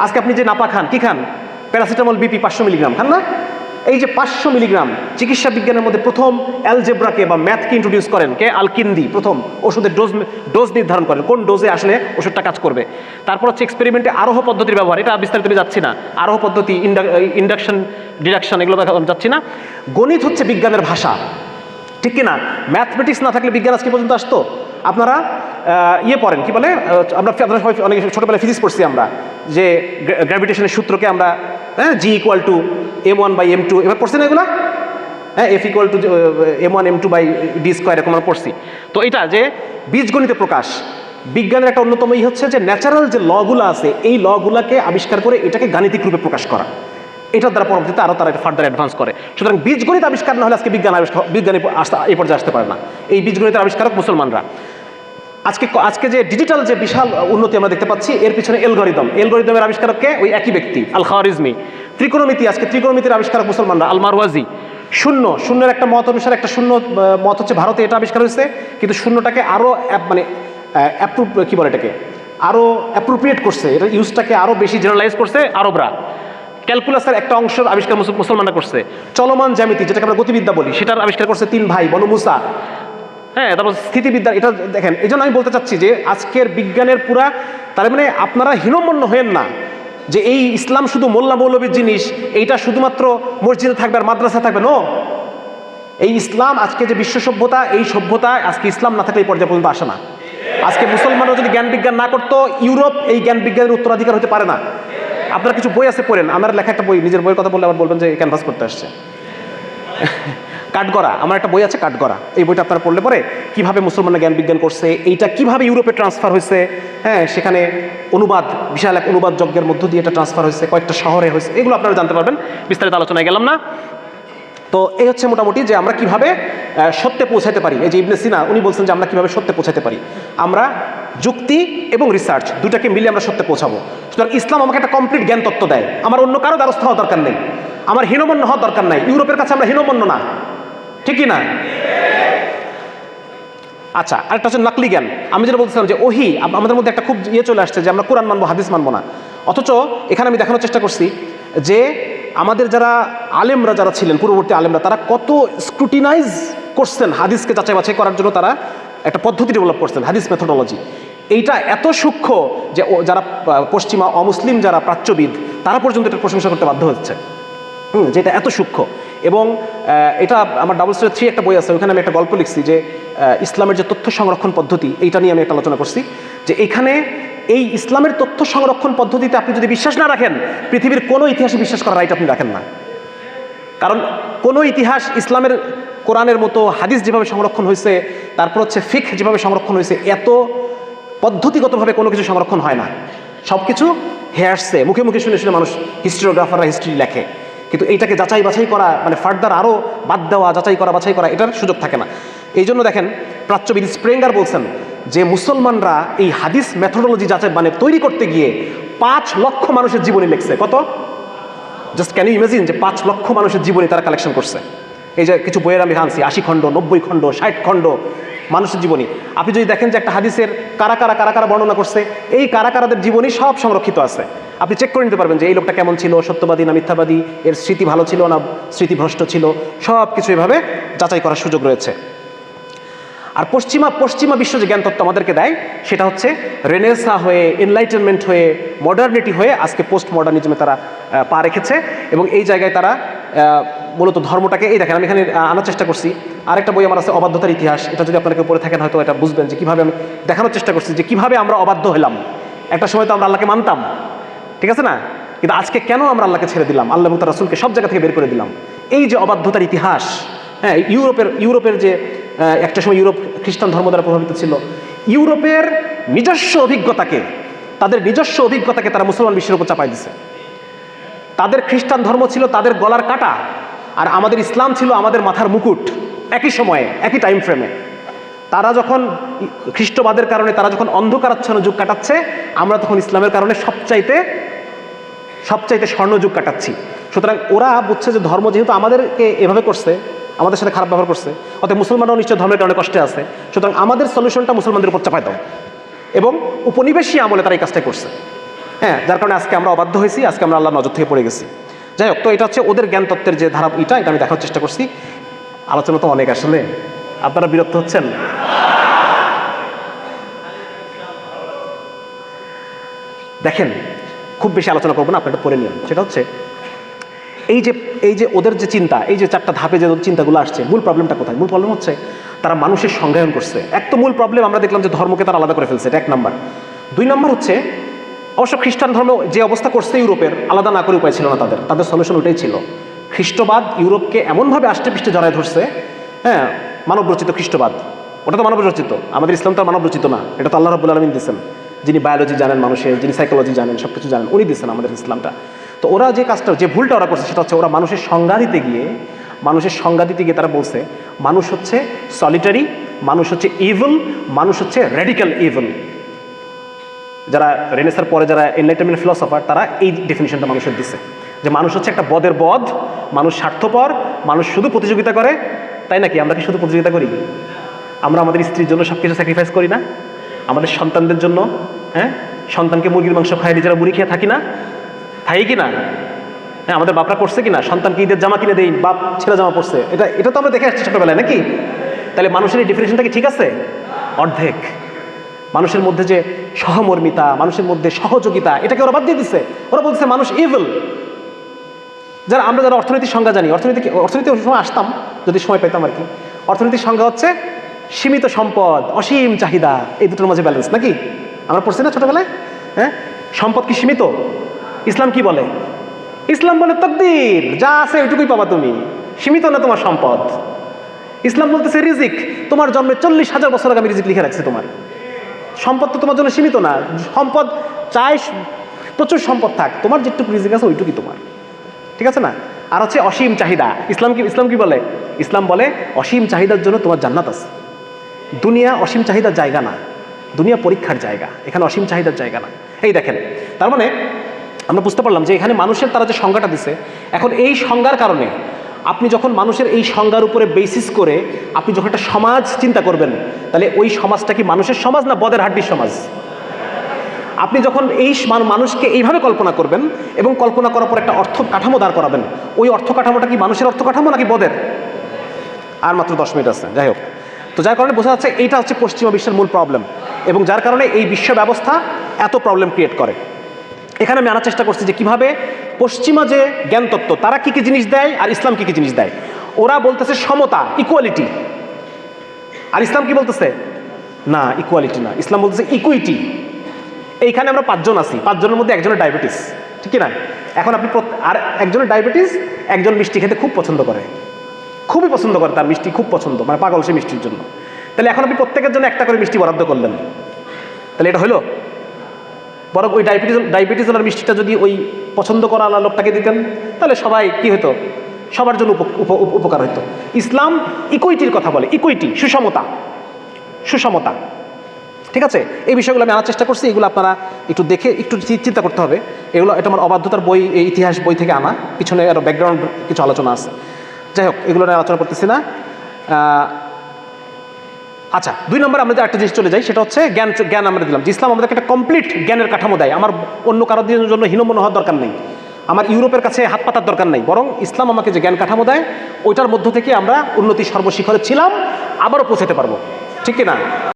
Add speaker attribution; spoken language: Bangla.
Speaker 1: আজকে আপনি যে নাপা খান, কি খান? প্যারাসিটামল, বিপি পাঁচশো মিলিগ্রাম, খান না? এই যে পাঁচশো মিলিগ্রাম চিকিৎসা বিজ্ঞানের মধ্যে প্রথম অ্যালজেব্রাকে বা ম্যাথকে ইন্ট্রোডিউস করেন কে? আলকিন্দি, প্রথম ওষুধের ডোজ ডোজ নির্ধারণ করেন, কোন ডোজে আসলে ওষুধটা কাজ করবে। তারপর হচ্ছে এক্সপেরিমেন্টে আরোহ পদ্ধতির ব্যবহার, এটা বিস্তারিত আমি যাচ্ছি না। আরোহ পদ্ধতি ইন্ডাকশন ডিডাকশন এগুলো দেখা- যাচ্ছি না। গণিত হচ্ছে বিজ্ঞানের ভাষা, ঠিক কি না ম্যাথমেটিক্স না থাকলে বিজ্ঞান আজকে পর্যন্ত আসতো? আপনারা ইয়ে পড়েন, কি বলে? আমরা আপনারা সবাই অনেক ছোটোবেলায় ফিজিক্স পড়ছি আমরা। যে গ্র্যাভিটেশনের সূত্রকে আমরা হ্যাঁ G equal to M one by M two এবার পড়ছি না এগুলো? হ্যাঁ F equal to M one M two by D square এরকম আমরা পড়ছি। তো এটা যে বীজগণিতে প্রকাশ, বিজ্ঞানের একটা অন্যতম ই হচ্ছে যে ন্যাচারাল যে লগুলো আছে, এই লগুলাকে আবিষ্কার করে এটাকে গাণিতিক রূপে প্রকাশ করা। এটার দ্বারা পরবর্তীতে আরও তারা ফার্দার অ্যাডভান্স করে। সুতরাং বীজগণিত আবিষ্কার না হলে আজকে বিজ্ঞান আবিষ্কার, বিজ্ঞানী আসতে এই পর্যায়ে আসতে পারে না। এই বীজগণিতের আবিষ্কারক মুসলমানরা। আজকে আজকে যে ডিজিটাল যে বিশাল উন্নতি আমরা দেখতে পাচ্ছি, এর পিছনে এলগরিদম এলগরিদমের আবিষ্কারককে ওই একই ব্যক্তি আল খাওয়ারিজমি ত্রিকোণমিতি, আজকে ত্রিকোণমিতির আবিষ্কারক মুসলমানরা আল মারওয়াজি শূন্য, শূন্যের একটা মত অনুসারে একটা শূন্য মত হচ্ছে ভারতে এটা আবিষ্কার হয়েছে, কিন্তু শূন্যটাকে আরও মানে অ্যাপ্রুভ কী বলে এটাকে? আরও অ্যাপ্রোপ্রিয়েট করছে, এটা ইউজটাকে আরও বেশি জেনারেলাইজ করছে আরবরা। ক্যালকুলাসের একটা অংশ আবিষ্কার মুসল- মুসলমানরা করছে। চলমান জ্যামিতি, যেটাকে আমরা গতিবিদ্যা বলি, সেটার আবিষ্কার করছে তিন ভাই, বনু মুসা। হ্যাঁ তারপর স্থিতিবিদ্যা এটা দেখেন এই জন্য আমি বলতে চাচ্ছি যে আজকের বিজ্ঞানের পুরা, তার মানে আপনারা হীনমন্য হয়েন না যে এই ইসলাম শুধু মোল্লা মৌলবীর জিনিস, এইটা শুধুমাত্র মসজিদে থাকবে আর মাদ্রাসা থাকবে, নো। এই ইসলাম, আজকে যে বিশ্ব সভ্যতা, এই সভ্যতা আজকে ইসলাম না থাকলে এই পর্যায়ে পর্যন্ত আসে না। আজকে মুসলমানরা যদি জ্ঞান বিজ্ঞান না করতো, ইউরোপ এই জ্ঞান বিজ্ঞানের উত্তরাধিকার হতে পারে না। আপনার কিছু বই আছে পড়েন, আমার লেখা একটা বই, নিজের বইয়ের কথা বললে আবার বলবেন যে ক্যানভাস করতে আসছে। কাঠগড়া আমার একটা বই আছে কাঠগড়া এই বইটা আপনারা পড়লে পরে কীভাবে মুসলমানরা জ্ঞান বিজ্ঞান করছে, এইটা কীভাবে ইউরোপে ট্রান্সফার হয়েছে হ্যাঁ সেখানে অনুবাদ, বিশাল এক অনুবাদ যজ্ঞের মধ্য দিয়ে এটা ট্রান্সফার হয়েছে, কয়েকটা শহরে হয়েছে, এগুলো আপনারা জানতে পারবেন, বিস্তারিত আলোচনায় গেলাম না। তো এই হচ্ছে মোটামুটি যে আমরা কীভাবে সত্যে পৌঁছাতে পারি। এই যে ইবনে সিনা, উনি বলছেন যে আমরা কীভাবে সত্যে পৌঁছাতে পারি। আমরা যুক্তি এবং রিসার্চ দুটাকে মিলে আমরা সত্যে পৌঁছাবো। সুতরাং ইসলাম আমাকে একটা কমপ্লিট জ্ঞান তত্ত্ব দেয়। আমার অন্য কারও দ্বারস্থ হওয়া দরকার নেই। আমার হীনমন্য হওয়ার দরকার নাই। ইউরোপের কাছে আমরা হীনমন্য না। ঠিক কি না? আচ্ছা আরেকটা হচ্ছে নাকলি জ্ঞান। আমি যেটা বলছিলাম যে ওহি আমাদের মধ্যে একটা খুব ইয়ে চলে আসছে যে আমরা কোরআন মানবো, হাদিস মানবো না। অথচ এখানে আমি দেখানোর চেষ্টা করছি যে আমাদের যারা আলেমরা যারা ছিলেন, পূর্ববর্তী আলেমরা, তারা কত স্ক্রুটিনাইজ করছেন হাদিসকে যাচাই বাছাই করার জন্য তারা একটা পদ্ধতি ডেভেলপ করছেন, হাদিস মেথোডোলজি এইটা এত সূক্ষ্ম যে যারা পশ্চিমা অমুসলিম যারা প্রাচ্যবিদ, তারা পর্যন্ত এটা প্রশংসা করতে বাধ্য হচ্ছে। যেটা এত সূক্ষ্ম। এবং এটা আমার ডাবল স্টোরি থ্রি একটা বই আছে, ওখানে আমি একটা গল্প লিখছি যে ইসলামের যে তথ্য সংরক্ষণ পদ্ধতি, এইটা নিয়ে আমি একটা আলোচনা করছি। যে এখানে এই ইসলামের তথ্য সংরক্ষণ পদ্ধতিতে আপনি যদি বিশ্বাস না রাখেন, পৃথিবীর কোনো ইতিহাসে বিশ্বাস করার রাইট আপনি রাখেন না। কারণ কোনো ইতিহাস ইসলামের কোরআনের মতো হাদিস যেভাবে সংরক্ষণ হয়েছে তারপর হচ্ছে ফিক যেভাবে সংরক্ষণ হয়েছে এত পদ্ধতিগতভাবে কোনো কিছু সংরক্ষণ হয় না। সব কিছু হেয়ে আসছে মুখে মুখে শুনে শুনে মানুষ হিস্ট্রিওগ্রাফাররা হিস্ট্রি লেখে। কিন্তু এইটাকে যাচাই বাছাই করা মানে ফার্দার আরও বাদ দেওয়া, যাচাই করা, বাছাই করা, এটার সুযোগ থাকে না। এই জন্য দেখেন, প্রাচ্যবিদ স্প্রেঙ্গার বলছেন যে মুসলমানরা এই হাদিস মেথোডোলজি যাচাই মানে তৈরি করতে গিয়ে পাঁচ লক্ষ মানুষের জীবনী লিখছে। কত? জাস্ট ক্যান ইউ ইমাজিন যে পাঁচ লক্ষ মানুষের জীবনী তারা কালেকশন করছে? এই যে কিছু বইয়ের আমি আনছি, আশি খণ্ড, নব্বই খণ্ড, ষাট খণ্ড মানুষের জীবনী। আপনি যদি দেখেন যে একটা হাদিসের কারা কারা কারা কারা বর্ণনা করছে, এই কারা কারাদের জীবনী সব সংরক্ষিত আছে। আপনি চেক করে নিতে পারবেন যে এই লোকটা কেমন ছিল, সত্যবাদী না মিথ্যাবাদী, এর স্মৃতি ভালো ছিল না স্মৃতিভ্রষ্ট ছিল সব কিছু এভাবে যাচাই করার সুযোগ রয়েছে। আর পশ্চিমা পশ্চিমা বিশ্ব যে জ্ঞানতত্ত্ব আমাদেরকে দেয়, সেটা হচ্ছে রেনেসা হয়ে এনলাইটেনমেন্ট হয়ে মডার্নিটি হয়ে আজকে পোস্ট মডার্নিজমে তারা পা রেখেছে এবং এই জায়গায় তারা মূলত ধর্মটাকে, এই দেখেন আমি এখানে আনার চেষ্টা করছি। আরেকটা বই আমার আছে, অবাধ্যতার ইতিহাস। এটা যদি আপনারা কেউ পড়ে থাকেন, হয়তো এটা বুঝবেন যে কীভাবে আমি দেখানোর চেষ্টা করছি যে কীভাবে আমরা অবাধ্য হলাম। একটা সময় তো আমরা আল্লাহকে মানতাম, ঠিক আছে না? কিন্তু আজকে কেন আমরা আল্লাহকে ছেড়ে দিলাম? আল্লাহ এবং তার রাসুলকে সব জায়গা থেকে বের করে দিলাম। এই যে অবাধ্যতার ইতিহাস হ্যাঁ ইউরোপের ইউরোপের যে একটা সময় ইউরোপ খ্রিস্টান ধর্ম দ্বারা প্রভাবিত ছিল। ইউরোপের নিজস্ব অভিজ্ঞতাকে, তাদের নিজস্ব অভিজ্ঞতাকে তারা মুসলমান বিশ্বের উপর চাপাই দিছে। তাদের খ্রিস্টান ধর্ম ছিল তাদের গলার কাটা। আর আমাদের ইসলাম ছিল আমাদের মাথার মুকুট, একই সময়ে, একই টাইম ফ্রেমে তারা যখন খ্রিস্টবাদের কারণে, তারা যখন অন্ধকারাচ্ছন্ন যুগ কাটাচ্ছে, আমরা তখন ইসলামের কারণে সবচাইতে সবচাইতে স্বর্ণযুগ কাটাচ্ছি। সুতরাং ওরা বুঝছে যে ধর্ম যেহেতু আমাদেরকে এভাবে করছে, আমাদের সাথে খারাপ ব্যবহার করছে অর্থাৎ মুসলমানরাও নিশ্চয় ধর্মের কারণে কষ্টে আছে। সুতরাং আমাদের সলিউশনটা মুসলমানদের উপর চাপাই দাও। এবং উপনিবেশী আমলে তারা এই কাজটাই করছে। হ্যাঁ যার কারণে আজকে আমরা অবাধ্য হয়েছি, আজকে আমরা আল্লাহ নজর থেকে পড়ে গেছি। যাই হোক, তো এটা হচ্ছে ওদের জ্ঞান তত্ত্বের যে ধারা, এটা এটা আমি দেখার চেষ্টা করছি। আলোচনা তো অনেক আসলে। আপনারা বিরক্ত হচ্ছেন? দেখেন, খুব বেশি আলোচনা করব না আপনি এটা পড়ে নিন। সেটা হচ্ছে, এই যে এই যে ওদের যে চিন্তা, এই যে চারটা ধাপে যে চিন্তাগুলো আসছে, মূল প্রবলেমটা কোথায়? মূল প্রবলেম হচ্ছে, তারা মানুষের সংজ্ঞায়ন করছে। এক তো মূল প্রবলেম আমরা দেখলাম যে ধর্মকে তারা আলাদা করে ফেলছে, এটা এক নাম্বার দুই নাম্বার হচ্ছে অবশ্য খ্রিস্টান ধর্ম যে অবস্থা করছে ইউরোপের, আলাদা না করে উপায় ছিল না তাদের। তাদের সলিউশন ওটাই ছিল। খ্রিস্টবাদ ইউরোপকে এমনভাবে আষ্টে পৃষ্ঠে জড়ায় ধরছে হ্যাঁ মানব রচিত খ্রিস্টবাদ। ওটা তো মানব রচিত আমাদের ইসলাম তো মানব রচিত না। এটা তো আল্লাহ রবুল আলমিন দিচ্ছেন যিনি বায়োলজি জানেন মানুষের, যিনি সাইকোলজি জানেন সব কিছু জানেন, উনি দিয়েছেন আমাদের ইসলামটা। তো ওরা যে কাজটা, যে ভুলটা ওরা করছে, সেটা হচ্ছে ওরা মানুষের সংজ্ঞা দিতে গিয়ে, মানুষের সংজ্ঞা দিতে গিয়ে তারা বলছে, মানুষ হচ্ছে সলিটারি মানুষ হচ্ছে ইভল মানুষ হচ্ছে রেডিক্যাল ইভল যারা রেনেসার পরে যারা এনলাইটেনমেন্ট ফিলসফার তারা এই ডেফিনেশনটা মানুষের দিচ্ছে যে মানুষ হচ্ছে একটা বদের বদ মানুষ স্বার্থপর, মানুষ শুধু প্রতিযোগিতা করে, তাই নাকি আমরা কি শুধু প্রতিযোগিতা করি? আমরা আমাদের স্ত্রীর জন্য সব কিছু স্যাক্রিফাইস করি না? আমাদের সন্তানদের জন্য হ্যাঁ? সন্তানকে মুরগির মাংস খাই নিজেরা মুড়ি খেয়ে থাকি না? থাকি কি না? হ্যাঁ আমাদের বাপরা করছে কিনা সন্তানকে ঈদের জামা কিনে দেই, বাপ ছেলে জামা পড়ছে। এটা এটা তো আমরা দেখে আসছি ছোটবেলায়, নাকি? তাহলে মানুষের এই ডেফিনেশনটা কি ঠিক আছে? অর্ধেক। মানুষের মধ্যে যে সহমর্মিতা, মানুষের মধ্যে সহযোগিতা, এটাকে ওরা বাদ দিয়ে দিচ্ছে ওরা বলছে মানুষ ইভিল যারা আমরা যারা অর্থনৈতিক সংজ্ঞা জানি অর্থনীতি অর্থনীতি সময় আসতাম, যদি সময় পেতাম আর কি। অর্থনৈতিক সংজ্ঞা হচ্ছে সীমিত সম্পদ, অসীম চাহিদা, এই দুটোর মাঝে ব্যালেন্স নাকি? আমরা পড়ছি না ছোটবেলায়? হ্যাঁ? সম্পদ কি সীমিত? ইসলাম কি বলে? ইসলাম বলে তকদির, যা আছে ওইটুকুই পাবা তুমি। সীমিত না তোমার সম্পদ? ইসলাম বলতেছে রিজিক, তোমার জন্মে চল্লিশ হাজার বছর আগে আমি রিজিক লিখে রাখছি তোমার। সম্পদ তো তোমার জন্য সীমিত না। সম্পদ চাই, প্রচুর সম্পদ থাক। তোমার যেটুকু রিজিক আছে ওইটুকুই তোমার। ঠিক আছে না? আর হচ্ছে অসীম চাহিদা। ইসলাম কি ইসলাম কি বলে? ইসলাম বলে অসীম চাহিদার জন্য তোমার জান্নাত আছে। দুনিয়া অসীম চাহিদার জায়গা না। দুনিয়া পরীক্ষার জায়গা। এখানে অসীম চাহিদার জায়গা না। এই দেখেন, তার মানে আমরা বুঝতে পারলাম যে এখানে মানুষের তারা যে সংজ্ঞাটা দিছে, এখন এই সংজ্ঞার কারণে আপনি যখন মানুষের এই সংজ্ঞার উপরে বেসিস করে আপনি যখন একটা সমাজ চিন্তা করবেন, তাহলে ওই সমাজটা কি মানুষের সমাজ না বদের হাড্ডির সমাজ? আপনি যখন এই মানুষকে এইভাবে কল্পনা করবেন এবং কল্পনা করার পর একটা অর্থ কাঠামো দাঁড় করাবেন, ওই অর্থ কাঠামোটা কি মানুষের অর্থ কাঠামো নাকি বদের? আর মাত্র দশ মিনিট আছে, যাই হোক। তো যার কারণে বোঝা যাচ্ছে এইটা হচ্ছে পশ্চিমা বিশ্বের মূল প্রবলেম এবং যার কারণে এই বিশ্ব ব্যবস্থা এত প্রবলেম ক্রিয়েট করে। এখানে আমি আনার চেষ্টা করছি যে কীভাবে পশ্চিমা যে জ্ঞানতত্ত্ব, তারা কী কী জিনিস দেয় আর ইসলাম কী কী জিনিস দেয়? ওরা বলতেছে সমতা ইকুয়ালিটি আর ইসলাম কি বলতেছে? না ইকুয়ালিটি না। ইসলাম বলতেছে ইকুইটি এইখানে আমরা পাঁচজন আছি, পাঁচজনের মধ্যে একজনের ডায়াবেটিস ঠিক না? এখন আপনি আর একজনের ডায়াবেটিস একজন মিষ্টি খেতে খুব পছন্দ করে। খুবই পছন্দ করে তার মিষ্টি, খুব পছন্দ মানে পাগল সে মিষ্টির জন্য। তাহলে এখন আপনি প্রত্যেকের জন্য একটা করে মিষ্টি বরাদ্দ করলেন। তাহলে এটা হলো? বরং ওই ডায়াবেটিস ডায়াবেটিস ওনার মিষ্টিটা যদি ওই পছন্দ করা লোকটাকে দিতেন, তাহলে সবাই কি হতো সবার জন্য উপ- উপ- উপ- উপকার হতো ইসলাম ইকুইটির কথা বলে ইকুইটি সুষমতা সুষমতা ঠিক আছে? এই বিষয়গুলো আমি আনার চেষ্টা করছি, এগুলো আপনারা একটু দেখে একটু চিন্তা করতে হবে। এগুলো এটা আমার অবাধ্যতার বই, এই ইতিহাস বই থেকে আনা। পিছনে আরও ব্যাকগ্রাউন্ড কিছু আলোচনা আছে। যাই হোক, এগুলো নিয়ে আলোচনা করতেছি না। আচ্ছা দুই নম্বর আমরা যে একটা জিনিস চলে যাই, সেটা হচ্ছে জ্ঞান জ্ঞান আমরা দিলাম। যে ইসলাম আমাদেরকে একটা কমপ্লিট জ্ঞানের কাঠামো দেয়। আমার অন্য কারোর জন্য হীনমন হওয়ার দরকার নেই। আমার ইউরোপের কাছে হাত পাতার দরকার নেই। বরং ইসলাম আমাকে যে জ্ঞান কাঠামো দেয়, ওইটার মধ্য থেকে আমরা উন্নতি সর্বশিখরে ছিলাম, আবারও পৌঁছাতে পারব। ঠিক না?